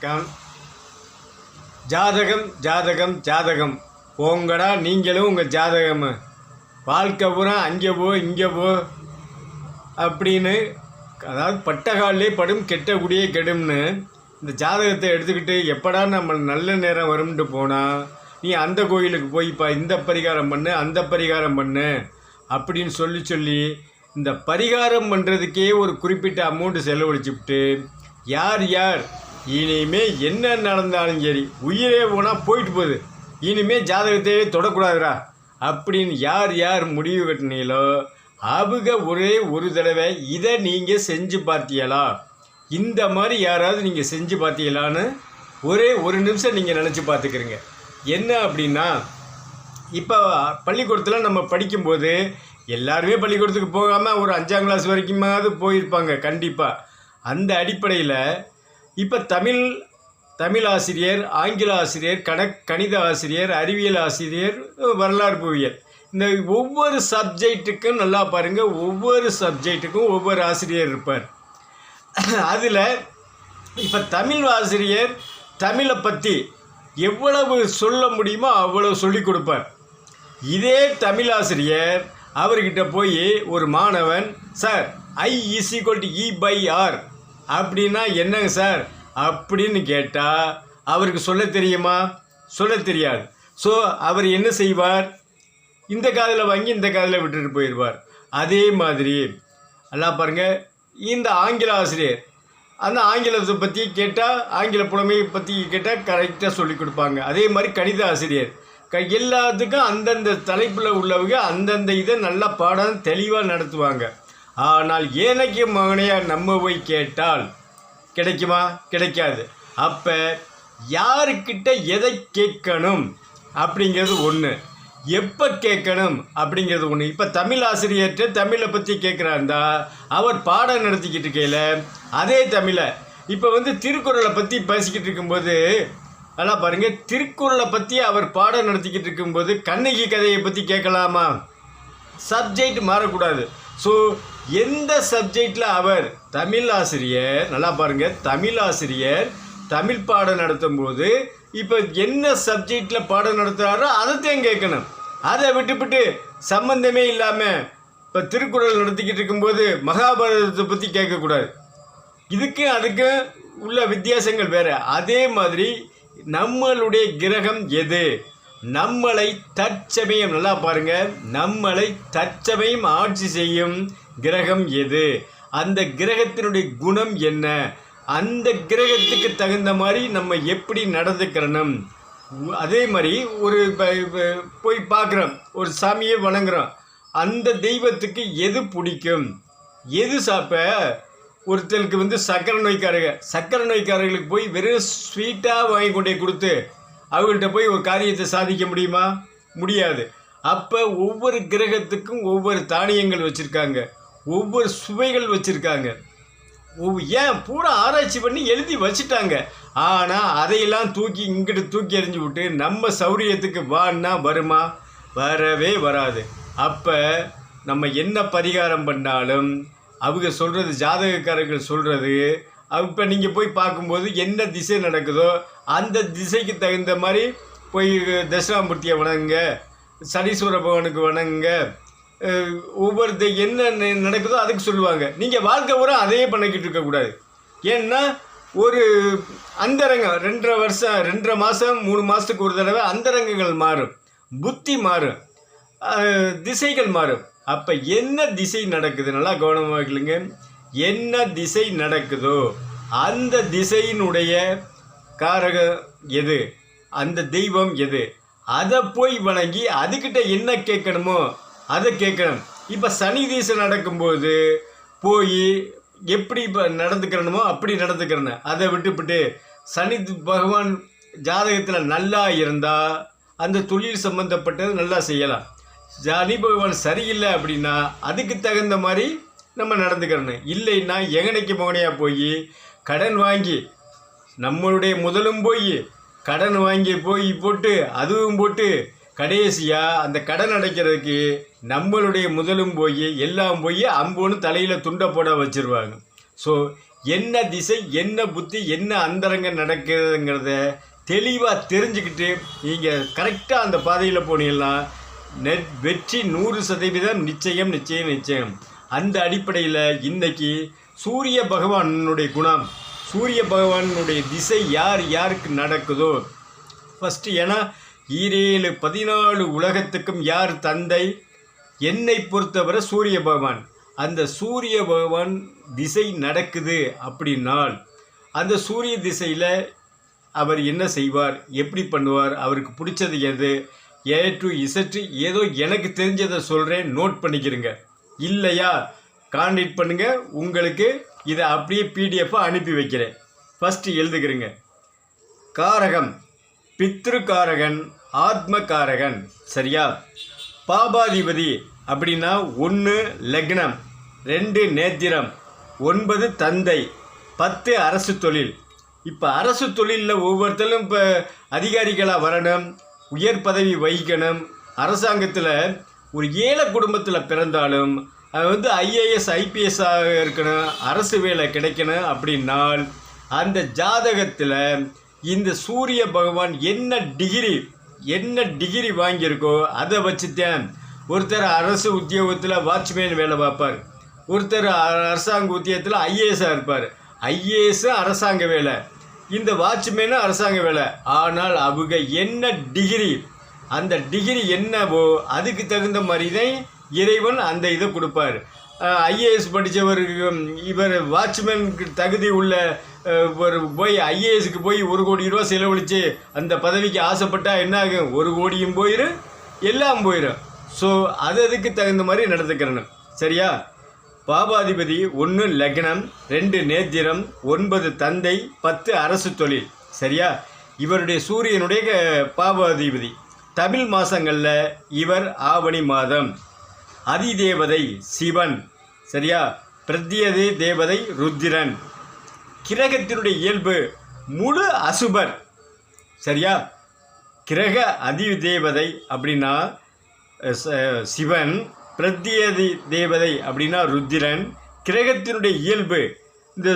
வணக்கம். ஜாதகம் ஜாதகம் ஜாதகம். போங்கடா நீங்களும் உங்கள் ஜாதகம். வாழ்க்கை பூரா அங்கே போ இங்கே போ. அப்படின்னு அதாவது பட்டகாலே படும் கெட்ட குடியே கெடும்னு இந்த ஜாதகத்தை எடுத்துக்கிட்டு எப்படா நம்ம நல்ல நேரம் வரும்ட்டு போனால் நீ அந்த கோயிலுக்கு போய்ப்பா இந்த பரிகாரம் பண்ணு அந்த பரிகாரம் பண்ணு அப்படின்னு சொல்லி சொல்லி இந்த பரிகாரம் பண்ணுறதுக்கே ஒரு குறிப்பிட்ட அமௌண்ட்டு செலவழிச்சுப்ட்டு யார் யார் இனிமே என்ன நடந்தாலும் சரி உயிரே போனால் போயிட்டு போகுது. இனிமே ஜாதகத்தையே தொடக்கூடாதுடா. அப்படின்னு யார் யார் முடிவு கட்டினீங்களோ அவங்க ஒரே ஒரு தடவை இதை நீங்கள் செஞ்சு பார்த்தீங்களா? இந்த மாதிரி யாராவது நீங்கள் செஞ்சு பார்த்தீங்களான்னு ஒரே ஒரு நிமிஷம் நீங்கள் நினச்சி பார்த்துக்கிறீங்க. என்ன அப்படின்னா இப்போ பள்ளிக்கூடத்தில் நம்ம படிக்கும்போது எல்லாருமே பள்ளிக்கூடத்துக்கு போகாமல் ஒரு அஞ்சாம் கிளாஸ் வரைக்குமாவது போயிருப்பாங்க கண்டிப்பாக அந்த அடிப்படையில் இப்போ தமிழ் தமிழ் ஆசிரியர் ஆங்கில ஆசிரியர் கணக் கணித ஆசிரியர் அறிவியல் ஆசிரியர் வரலாறு புவியியல். இந்த ஒவ்வொரு சப்ஜெக்ட்டுக்கும் நல்லா பாருங்கள் ஒவ்வொரு சப்ஜெக்ட்டுக்கும் ஒவ்வொரு ஆசிரியர் இருப்பார். அதில் இப்போ தமிழ் ஆசிரியர் தமிழை பற்றி எவ்வளவு சொல்ல முடியுமோ அவ்வளவு சொல்லி கொடுப்பார். இதே தமிழ் ஆசிரியர் அவர்கிட்ட போய் ஒரு மாணவன் sir I is equal to E by R அப்படின்னா என்னங்க சார்? அப்படின்னு கேட்டால் அவருக்கு சொல்ல தெரியுமா? சொல்ல தெரியாது. ஸோ அவர் என்ன செய்வார்? இந்த காதில் வாங்கி இந்த காதில் விட்டுட்டு போயிடுவார். அதே மாதிரி எல்லாம் பாருங்கள் இந்த ஆங்கில ஆசிரியர் அந்த ஆங்கிலத்தை பற்றி கேட்டால் ஆங்கில புலமையை பற்றி கேட்டால் கரெக்டாக சொல்லி கொடுப்பாங்க. அதே மாதிரி கணித ஆசிரியர் க எல்லாத்துக்கும் அந்தந்த தலைப்பில் உள்ளவங்க அந்தந்த இதை நல்லா பாடம் தெளிவாக நடத்துவாங்க. ஆனால் ஏனைக்கு மகனையாக நம்ம போய் கேட்டால் கிடைக்குமா? கிடைக்காது. அப்போ யாருக்கிட்ட எதை கேட்கணும்? அப்படிங்கிறது ஒன்று எப்போ கேட்கணும்? அப்படிங்கிறது ஒன்று இப்போ தமிழ் ஆசிரியர்கிட்ட தமிழை பற்றி கேட்குறாருந்தா அவர் பாடம் நடத்திக்கிட்டு இருக்கையில் அதே தமிழை. இப்போ வந்து திருக்குறளை பற்றி பேசிக்கிட்டு இருக்கும்போது நல்லா பாருங்கள் திருக்குறளை பற்றி அவர் பாடம் நடத்திக்கிட்டு இருக்கும்போது கண்ணகி கதையை பற்றி கேட்கலாமா? சப்ஜெக்ட் மாறக்கூடாது. ஸோ எந்த சப்ஜெக்டில் அவர் தமிழ் ஆசிரியர்? நல்லா பாருங்கள் தமிழ் ஆசிரியர் தமிழ் பாடம் நடத்தும் போது இப்போ என்ன சப்ஜெக்டில் பாடம் நடத்துகிறாரோ அதைத்தையும் கேட்கணும். அதை விட்டுவிட்டு சம்பந்தமே இல்லாமல் இப்போ திருக்குறள் நடத்திக்கிட்டு இருக்கும்போது மகாபாரதத்தை பற்றி கேட்கக்கூடாது. இதுக்கும் அதுக்கும் உள்ள வித்தியாசங்கள் வேறு. அதே மாதிரி நம்மளுடைய கிரகம் எது? நம்மளை தற்சமயம் நல்லா பாருங்க. நம்மளை தற்சமயம் ஆட்சி செய்யும் கிரகம் எது? அந்த கிரகத்தினுடைய குணம் என்ன? அந்த கிரகத்துக்கு தகுந்த மாதிரி நம்ம எப்படி நடந்துக்கிறணும்? அதே மாதிரி ஒரு போய் பார்க்குறோம். ஒரு சாமியை வணங்குறோம். அந்த தெய்வத்துக்கு எது பிடிக்கும்? எது சாப்ப? ஒருத்தருக்கு வந்து சக்கரை நோய்க்காரங்க. சக்கரை நோய்க்காரர்களுக்கு போய் வெறும் ஸ்வீட்டாக வாங்கி கொண்டே கொடுத்து அவங்கள்ட்ட போய் ஒரு காரியத்தை சாதிக்க முடியுமா? முடியாது. அப்போ ஒவ்வொரு கிரகத்துக்கும் ஒவ்வொரு தானியங்கள் வச்சுருக்காங்க. ஒவ்வொரு சுவைகள் வச்சுருக்காங்க. ஏன்? பூரா ஆராய்ச்சி பண்ணி எழுதி வச்சுட்டாங்க. ஆனால் அதையெல்லாம் தூக்கி இங்கிட்டு தூக்கி எறிஞ்சு விட்டு நம்ம சௌரியத்துக்கு வான்னா வருமா? வரவே வராது. அப்போ நம்ம என்ன பரிகாரம் பண்ணாலும் அவங்க சொல்கிறது ஜாதகக்காரர்கள் சொல்கிறது இப்போ நீங்கள் போய் பார்க்கும்போது என்ன திசை நடக்குதோ அந்த திசைக்கு தகுந்த மாதிரி போய் தட்சிணாமூர்த்தியை வணங்குங்க சனீஸ்வர பகவானுக்கு வணங்குங்க ஒவ்வொருத்த ஒவ்வொரு என்ன ந- நடக்குதோ அதுக்கு சொல்லுவாங்க. நீங்கள் வாழ்க்கை பூரா அதையே பண்ணிக்கிட்டு இருக்கக்கூடாது ஏன்னா ஒரு அந்தரங்கம் ரெண்டரை வருஷம் ரெண்டரை மாதம் மூணு மாதத்துக்கு ஒரு தடவை அந்தரங்கங்கள் மாறும். புத்தி மாறும். திசைகள் மாறும். அப்போ என்ன திசை நடக்குது? நல்லா கவனமாக என்ன திசை நடக்குதோ அந்த திசையினுடைய காரகம் எது? அந்த தெய்வம் எது? அதை போய் வணங்கி அதுக்கிட்ட என்ன கேட்கணுமோ அதை கேட்கணும். இப்போ சனி தீசை நடக்கும்போது போய் எப்படி இப்போ நடந்துக்கிறணுமோ அப்படி நடந்துக்கிறணும் அதை விட்டுவிட்டு சனி பகவான் ஜாதகத்தில் நல்லா இருந்தால் அந்த தொழில் சம்மந்தப்பட்டது நல்லா செய்யலாம். சனி பகவான் சரியில்லை அப்படின்னா அதுக்கு தகுந்த மாதிரி நம்ம நடந்துக்கிறணும் இல்லைன்னா எங்கனைக்கு மகனையாக போய் கடன் வாங்கி நம்மளுடைய முதலும் போய் கடன் வாங்கி போய் போட்டு அதுவும் போட்டு கடைசியாக அந்த கடன் அடைக்கிறதுக்கு நம்மளுடைய முதலும் போய் எல்லாம் போய் அம்போன்னு தலையில் துண்டை போட வச்சுருவாங்க. ஸோ என்ன திசை என்ன புத்தி என்ன அந்தரங்க நடக்குதுங்கிறத தெளிவாக தெரிஞ்சுக்கிட்டு நீங்கள் கரெக்டாக அந்த பாதையில் போனீங்கன்னா நெட் வெற்றி நூறு சதவீதம் நிச்சயம் நிச்சயம் நிச்சயம். அந்த அடிப்படையில் இன்றைக்கி சூரிய பகவானுடைய குணம் சூரிய பகவானுடைய திசை யார் யாருக்கு நடக்குதோ? ஃபஸ்ட்டு ஏன்னா ஈரேழு பதினாலு உலகத்துக்கும் யார் தந்தை? என்னை பொறுத்தவரை சூரிய பகவான். அந்த சூரிய பகவான் திசை நடக்குது அப்படின்னால் அந்த சூரிய திசையில் அவர் என்ன செய்வார்? எப்படி பண்ணுவார்? அவருக்கு பிடிச்சது எது? ஏ டு இசட்டு ஏதோ எனக்கு தெரிஞ்சதை சொல்கிறேன் நோட் பண்ணிக்கிறங்க இல்லையா? கான்டெக்ட் பண்ணுங்க. உங்களுக்கு இதை அப்படியே பிடிஎஃபாக அனுப்பி வைக்கிறேன். ஃபஸ்ட்டு எழுதுக்கிறேங்க காரகம். பித்ருகாரகன் ஆத்மகாரகன். சரியா? பாபாதிபதி அப்படின்னா ஒன்று லக்னம் ரெண்டு நேத்திரம் ஒன்பது தந்தை பத்து அரசு தொழில். இப்போ அரசு தொழிலில் ஒவ்வொருத்தரும் இப்போ அதிகாரிகளாக வரணும் உயர் பதவி வகிக்கணும். அரசாங்கத்தில் ஒரு ஏழை குடும்பத்தில் பிறந்தாலும் அவன் வந்து ஐஏஎஸ் ஐபிஎஸ்ஸாக இருக்கணும் அரசு வேலை கிடைக்கணும் அப்படின்னால் அந்த ஜாதகத்தில் இந்த சூரிய பகவான் என்ன டிகிரி என்ன டிகிரி வாங்கியிருக்கோ அதை வச்சுட்டேன் ஒருத்தர் அரசு உத்தியோகத்தில் வாட்ச்மேன் வேலை பார்ப்பார். ஒருத்தர் அரசாங்க உத்தியோகத்தில் ஐஏஎஸ்ஸாக இருப்பார். ஐஏஎஸ்ஸு அரசாங்க வேலை. இந்த வாட்ச்மேனும் அரசாங்க வேலை. ஆனால் அவங்க என்ன டிகிரி அந்த டிகிரி என்னவோ அதுக்கு தகுந்த மாதிரி தான் இறைவன் அந்த இதை கொடுப்பார். ஐஏஎஸ் படித்தவருக்கு இவர் வாட்ச்மேனுக்கு தகுதி உள்ள ஒரு போய் ஐஏஎஸ்க்கு போய் ஒரு கோடி ரூபா செலவழித்து அந்த பதவிக்கு ஆசைப்பட்டால் என்ன ஆகும்? ஒரு கோடியும் போயிடும் எல்லாம் போயிடும் ஸோ அது அதுக்கு தகுந்த மாதிரி நடந்துக்கிறணும். சரியா? பாபாதிபதி ஒன்று லக்னம் ரெண்டு நேத்திரம் ஒன்பது தந்தை பத்து அரசு தொழில். சரியா? இவருடைய சூரியனுடைய க- பாபாதிபதி. தமிழ் மாதங்களில் இவர் ஆவணி மாதம். அதிதேவதை சிவன். சரியா? பிரத்யதி தேவதை ருத்திரன் கிரகத்தினுடைய இயல்பு முழு அசுபர். சரியா? கிரக அதிதேவதை அப்படின்னா சிவன் பிரத்யதி தேவதை அப்படின்னா ருத்திரன் கிரகத்தினுடைய இயல்பு இந்த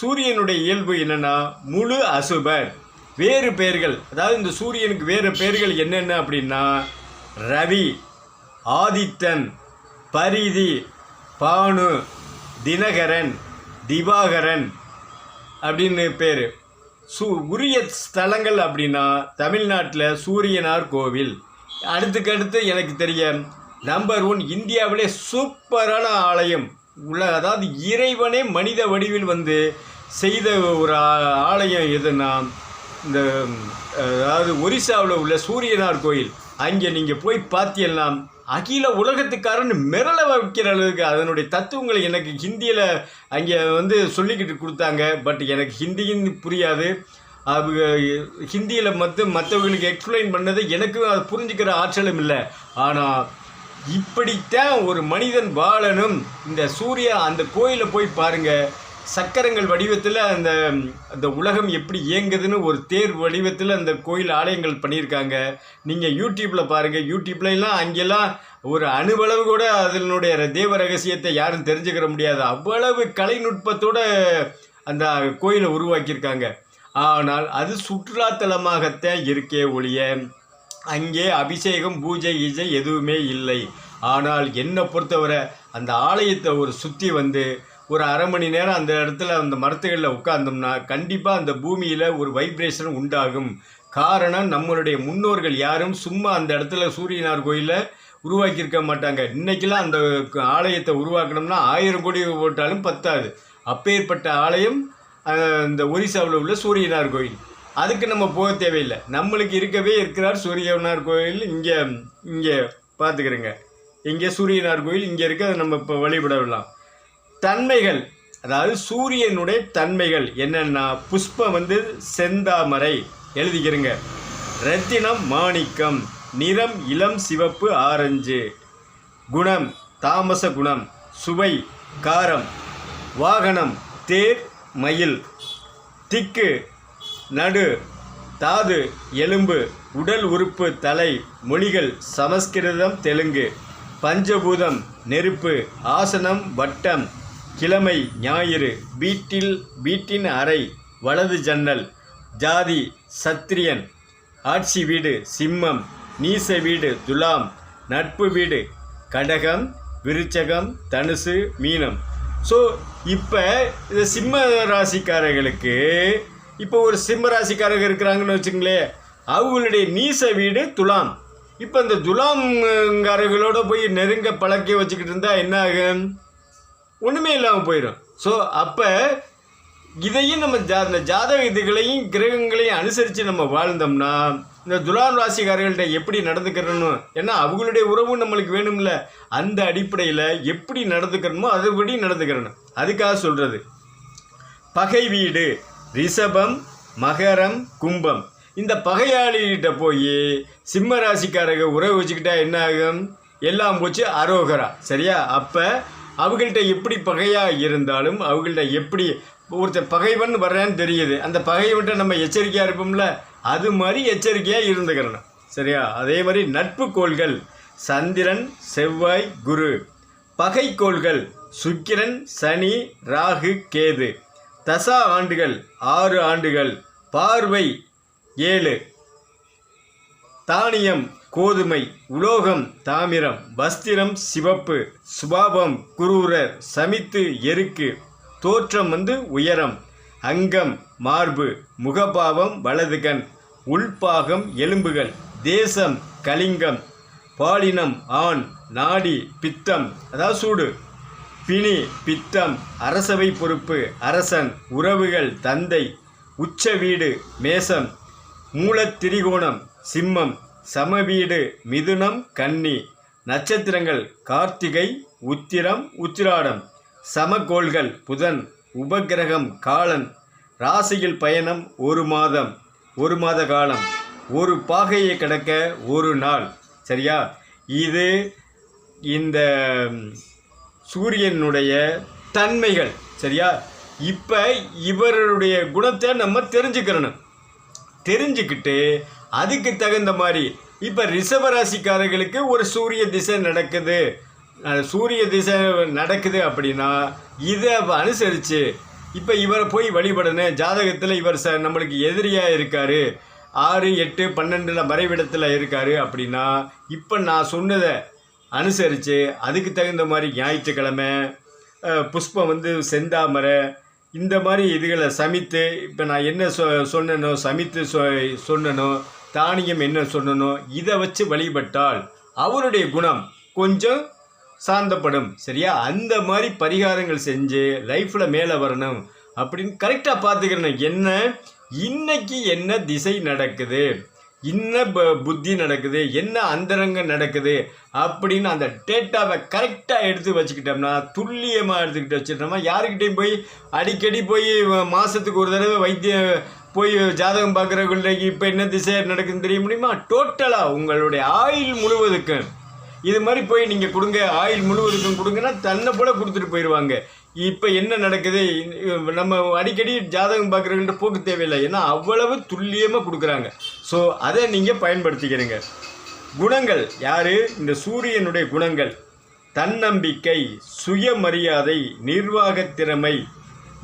சூரியனுடைய இயல்பு என்னன்னா முழு அசுபர். வேறு பெயர்கள் அதாவது இந்த சூரியனுக்கு வேறு பெயர்கள் என்னென்ன அப்படின்னா ரவி ஆதித்தன் பரிதி பானு தினகரன் திவாகரன் அப்படின்னு பேர். சு உரிய ஸ்தலங்கள் அப்படின்னா தமிழ்நாட்டில் சூரியனார் கோவில். அடுத்துக்கடுத்து எனக்கு தெரிய நம்பர் ஒன் இந்தியாவிலே சூப்பரான ஆலயம். உள்ள அதாவது இறைவனே மனித வடிவில் வந்து செய்த ஒரு ஆலயம் எதுனா இந்த அதாவது ஒரிசாவில் உள்ள சூரியனார் கோயில் அங்கே நீங்கள் போய் பார்த்தீங்கன்னா அகில உலகத்துக்காரன் மிரள வைக்கிற அளவுக்கு அதனுடைய தத்துவங்களை எனக்கு ஹிந்தியில் அங்கே வந்து சொல்லிக்கிட்டு கொடுத்தாங்க. பட் எனக்கு ஹிந்தியும் புரியாது. அவங்க ஹிந்தியில் மற்ற மற்றவங்களுக்கு எக்ஸ்பிளைன் பண்ணது எனக்கும் அதை புரிஞ்சுக்கிற ஆற்றலும் இல்லை. ஆனால் இப்படித்தான் ஒரு மனிதன் வாழணும். இந்த சூர்யா அந்த கோயிலை போய் பாருங்கள் சக்கரங்கள் வடிவத்தில் அந்த அந்த உலகம் எப்படி இயங்குதுன்னு ஒரு தேர் வடிவத்தில் அந்த கோயில் ஆலயங்கள் பண்ணியிருக்காங்க. நீங்கள் யூடியூப்பில் பாருங்கள் யூடியூப்லாம் அங்கெல்லாம் ஒரு அணுவளவு கூட அதனுடைய தேவ ரகசியத்தை யாரும் தெரிஞ்சுக்கிற முடியாது. அவ்வளவு கலைநுட்பத்தோட அந்த கோயிலை உருவாக்கியிருக்காங்க. ஆனால் அது சுற்றுலாத்தலமாகத்தான் இருக்கே ஒழிய அங்கே அபிஷேகம் பூஜை கீஜை எதுவுமே இல்லை. ஆனால் என்னை பொறுத்தவரை அந்த ஆலயத்தை ஒரு சுற்றி வந்து ஒரு அரை மணி நேரம் அந்த இடத்துல அந்த மரத்துகளில் உட்காந்தோம்னா கண்டிப்பாக அந்த பூமியில் ஒரு வைப்ரேஷன் உண்டாகும். காரணம் நம்மளுடைய முன்னோர்கள் யாரும் சும்மா அந்த இடத்துல சூரியனார் கோயிலில் உருவாக்கியிருக்க மாட்டாங்க. இன்றைக்கெல்லாம் அந்த ஆலயத்தை உருவாக்கணும்னா ஆயிரம் கோடி போட்டாலும் பத்தாது. அப்பேற்பட்ட ஆலயம் இந்த ஒரிசாவில் உள்ள சூரியனார் கோயில். அதுக்கு நம்ம போக தேவையில்லை. நம்மளுக்கு இருக்கவே இருக்கிறார் சூரியனார் கோயில். இங்கே இங்கே பார்த்துக்கிறேங்க. இங்கே சூரியனார் கோயில் இங்கே இருக்க அதை நம்ம இப்போ வழிபட விடலாம் தன்மைகள் அதாவது சூரியனுடைய தன்மைகள் என்னென்னா புஷ்பம் வந்து செந்தாமரை. எழுதிக்கிறங்க. ரத்தினம் மாணிக்கம் நிறம் இளம் சிவப்பு ஆரஞ்சு. குணம் தாமச குணம் சுவை காரம். வாகனம் தேர் மயில். திக்கு நடு தாது எலும்பு உடல் உறுப்பு தலை மொழிகள் சமஸ்கிருதம் தெலுங்கு. பஞ்சபூதம் நெருப்பு ஆசனம் வட்டம். கிழமை ஞாயிறு வீட்டில் வீட்டின் அறை வலது ஜன்னல் ஜாதி சத்திரியன் ஆட்சி வீடு சிம்மம் நீச வீடு துலாம் நட்பு வீடு கடகம் விருச்சகம் தனுசு மீனம். ஸோ இப்போ இந்த சிம்ம ராசிக்காரர்களுக்கு இப்போ ஒரு சிம்ம ராசிக்காரங்க இருக்கிறாங்கன்னு வச்சுங்களேன் அவங்களுடைய நீச வீடு துலாம். இப்போ இந்த துலாம்காரர்களோட போய் நெருங்க பழக்கி வச்சுக்கிட்டு இருந்தால் என்ன ஆகும்? ஒன்றுமே இல்லாமல் போயிடும். ஸோ அப்போ இதையும் நம்ம ஜா இந்த ஜாதக இதுகளையும் கிரகங்களையும் அனுசரித்து நம்ம வாழ்ந்தோம்னா இந்த துலாம் ராசிக்காரர்கள்ட்ட எப்படி நடந்துக்கிறணும் ஏன்னா அவங்களுடைய உறவு நம்மளுக்கு வேணும்ல. அந்த அடிப்படையில் எப்படி நடந்துக்கிறணுமோ அதுபடி நடந்துக்கிறணும். அதுக்காக சொல்கிறது பகை வீடு ரிஷபம் மகரம் கும்பம். இந்த பகையாளிகிட்ட போய் சிம்ம ராசிக்காரங்க உறவு வச்சுக்கிட்டா என்ன ஆகும்? எல்லாம் போச்சு அரோகரா. சரியா? அப்போ அவங்கள்ட்ட எப்படி பகையாக இருந்தாலும் அவங்கள்ட்ட எப்படி ஒருத்தர் பகைவன் வர்றேன்னு தெரியுது. அந்த பகைவன்ட்ட நம்ம எச்சரிக்கையாக இருப்போம்ல அது மாதிரி எச்சரிக்கையாக இருந்துக்கிறணும் சரியா? அதே மாதிரி நட்பு கோள்கள் சந்திரன் செவ்வாய் குரு. பகைக்கோள்கள் சுக்கிரன் சனி ராகு கேது. தசா ஆண்டுகள் ஆறு ஆண்டுகள். பார்வை ஏழு. தானியம் கோதுமை உலோகம் தாமிரம் வஸ்திரம் சிவப்பு சுபாவம் குரூரர் சமித்து எருக்கு தோற்றம் வந்து உயரம் அங்கம் மார்பு முகபாவம் வலதுகன் உள்பாகம் எலும்புகள் தேசம் கலிங்கம் பாலினம் ஆண் நாடி பித்தம் அதாவது சூடு பிணி பித்தம் அரசவை பொறுப்பு அரசன் உறவுகள் தந்தை உச்ச வீடு மேசம் மூலத்திரிகோணம் சிம்மம் சமவீடு மிதுனம் கன்னி. நட்சத்திரங்கள் கார்த்திகை உத்திரம் உத்திராடம். சமகோள்கள் புதன். உபகிரகம் காலன். ராசியில் பயணம் ஒரு மாதம். ஒரு மாத காலம். ஒரு பாகையை கடக்க ஒரு நாள். சரியா? இது இந்த சூரியனுடைய தன்மைகள். சரியா? இப்போ இவருடைய குணத்தை நம்ம தெரிஞ்சுக்கிறணும். தெரிஞ்சுக்கிட்டு அதுக்கு தகுந்த மாதிரி. இப்போ ரிஷபராசிக்காரர்களுக்கு ஒரு சூரிய திசை நடக்குது. சூரிய திசை நடக்குது அப்படின்னா இதை அனுசரித்து இப்போ இவரை போய் வழிபடணும். ஜாதகத்தில் இவர் ச நம்மளுக்கு எதிரியாக இருக்கார். ஆறு எட்டு பன்னெண்டில் மறைவிடத்தில் இருக்கார் அப்படின்னா இப்போ நான் சொன்னதை அனுசரித்து அதுக்கு தகுந்த மாதிரி ஞாயிற்றுக்கிழமை புஷ்பம் வந்து செந்தாமரை இந்த மாதிரி இதுகளை சமைத்து இப்போ நான் என்ன சொ சொன்னனோ சமைத்து சொ சொன்னனோ தானியம் என்ன சொல்லணும் இதை வச்சு வழிபட்டால் அவருடைய குணம் கொஞ்சம் சாந்தப்படும். சரியா? அந்த மாதிரி பரிகாரங்கள் செஞ்சு லைஃப்பில் மேலே வரணும் அப்படின்னு கரெக்டாக பார்த்துக்கிறேன் என்ன? இன்னைக்கு என்ன திசை நடக்குது? என்ன ப- புத்தி நடக்குது? என்ன அந்தரங்கம் நடக்குது? அப்படின்னு அந்த டேட்டாவை கரெக்டாக எடுத்து வச்சுக்கிட்டோம்னா துல்லியமாக எடுத்துக்கிட்டு வச்சுட்டோம்னா யாருக்கிட்டையும் போய் அடிக்கடி போய் மாதத்துக்கு ஒரு தடவை வைத்திய போய் ஜாதகம் பார்க்குறவங்களுக்கு இப்போ என்ன திசை நடக்குதுன்னு தெரிய முடியுமா? டோட்டலாக உங்களுடைய ஆயுள் முழுவதுக்கும் இது மாதிரி போய் நீங்கள் கொடுங்க ஆயில் முழுவதுக்கும் கொடுங்கன்னா தன்னை போல் கொடுத்துட்டு போயிடுவாங்க இப்போ என்ன நடக்குது? நம்ம அடிக்கடி ஜாதகம் பார்க்குறவங்கள்ட்ட போக்கு தேவையில்லை. ஏன்னா அவ்வளவு துல்லியமாக கொடுக்குறாங்க. ஸோ அதை நீங்கள் பயன்படுத்திக்கிறீங்க. குணங்கள். யார்? இந்த சூரியனுடைய குணங்கள். தன்னம்பிக்கை சுயமரியாதை நிர்வாகத் திறமை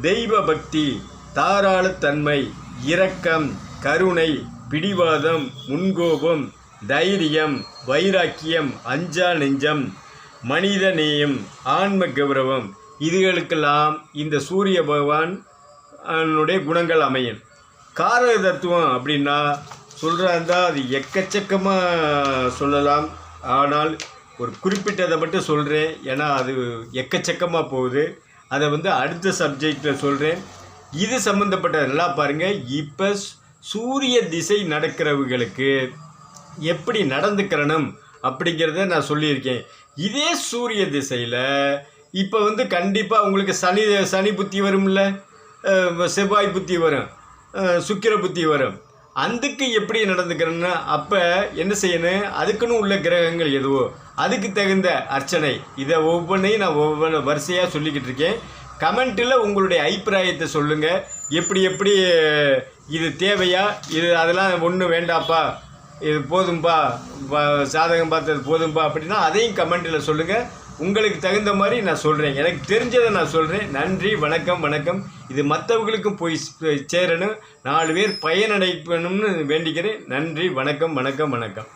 தெய்வ பக்தி தாராளத்தன்மை இரக்கம் கருணை பிடிவாதம் முன்கோபம் தைரியம் வைராக்கியம் அஞ்சா நெஞ்சம் மனித நேயம் ஆன்ம கௌரவம். இதுகளுக்கெல்லாம் இந்த சூரிய பகவான் குணங்கள் அமையும். காரக தத்துவம் அப்படின்னா சொல்கிறாருந்தால் அது எக்கச்சக்கமாக சொல்லலாம். ஆனால் ஒரு குறிப்பிட்டதை மட்டும் சொல்கிறேன் ஏன்னா அது எக்கச்சக்கமாக போகுது. அதை வந்து அடுத்த சப்ஜெக்டில் சொல்கிறேன் இது சம்மந்தப்பட்ட நல்லா பாருங்கள் இப்போ சூரிய திசை நடக்கிறவங்களுக்கு எப்படி நடந்துக்கிறணும் அப்படிங்கிறத நான் சொல்லியிருக்கேன். இதே சூரிய திசையில் இப்போ வந்து கண்டிப்பாக உங்களுக்கு சனி சனி புத்தி வரும்ல. செவ்வாய் புத்தி வரும். சுக்கிர புத்தி வரும். அதுக்கு எப்படி நடந்துக்கிறேன்னா அப்போ என்ன செய்யணும்? அதுக்குன்னு உள்ள கிரகங்கள் எதுவோ அதுக்கு தகுந்த அர்ச்சனை. இதை ஒவ்வொன்றையும் நான் ஒவ்வொரு வரிசையாக சொல்லிக்கிட்டு இருக்கேன். கமெண்ட்டில் உங்களுடைய அபிப்பிராயத்தை சொல்லுங்கள் எப்படி எப்படி இது தேவையா? இது அதெல்லாம் ஒன்றும் வேண்டாப்பா. இது போதும்பா. சாதகம் பார்த்தது போதும்பா அப்படின்னா அதையும் கமெண்ட்டில் சொல்லுங்கள் உங்களுக்கு தகுந்த மாதிரி நான் சொல்கிறேன் எனக்கு தெரிஞ்சதை நான் சொல்கிறேன் நன்றி வணக்கம் வணக்கம். இது மற்றவங்களுக்கும் போய் சேரணும். நாலு பேர் பயனடைப்பணும்னு வேண்டிக்கிறேன். நன்றி வணக்கம் வணக்கம் வணக்கம்.